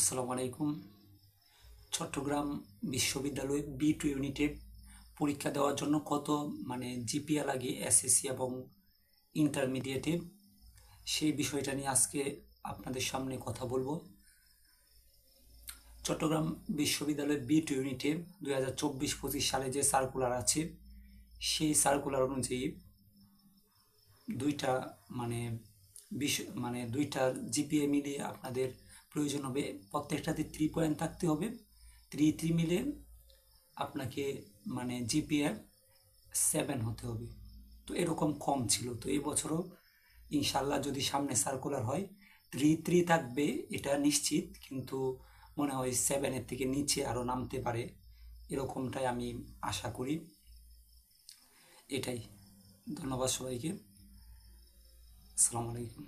আসসালামু আলাইকুম। চট্টগ্রাম বিশ্ববিদ্যালয়ে বি টু ইউনিটে পরীক্ষা দেওয়ার জন্য কত মানে জিপিএ লাগে এসএসসি এবং ইন্টারমিডিয়েটে সেই বিষয়টা নিয়ে আজকে আপনাদের সামনে কথা বলব। চট্টগ্রাম বিশ্ববিদ্যালয়ের বি টু ইউনিটে দুই হাজার চব্বিশ পঁচিশ সালে যে সার্কুলার আছে, সেই সার্কুলার অনুযায়ী দুইটা মানে বিষ- মানে দুইটা জিপিএ মিলিয়ে আপনাদের প্রয়োজন হবে। প্রত্যেকটাতে থ্রি পয়েন্ট থাকতে হবে। থ্রি থ্রি মিলে আপনাকে মানে জিপিএ সেভেন হতে হবে। তো এরকম কম ছিল। তো এই বছরও ইনশাল্লাহ যদি সামনে সার্কুলার হয় থ্রি থ্রি থাকবে এটা নিশ্চিত। কিন্তু মনে হয় সেভেনের থেকে নিচে আরও নামতে পারে। এরকমটাই আমি আশা করি। এটাই। ধন্যবাদ সবাইকে। আসসালামু আলাইকুম।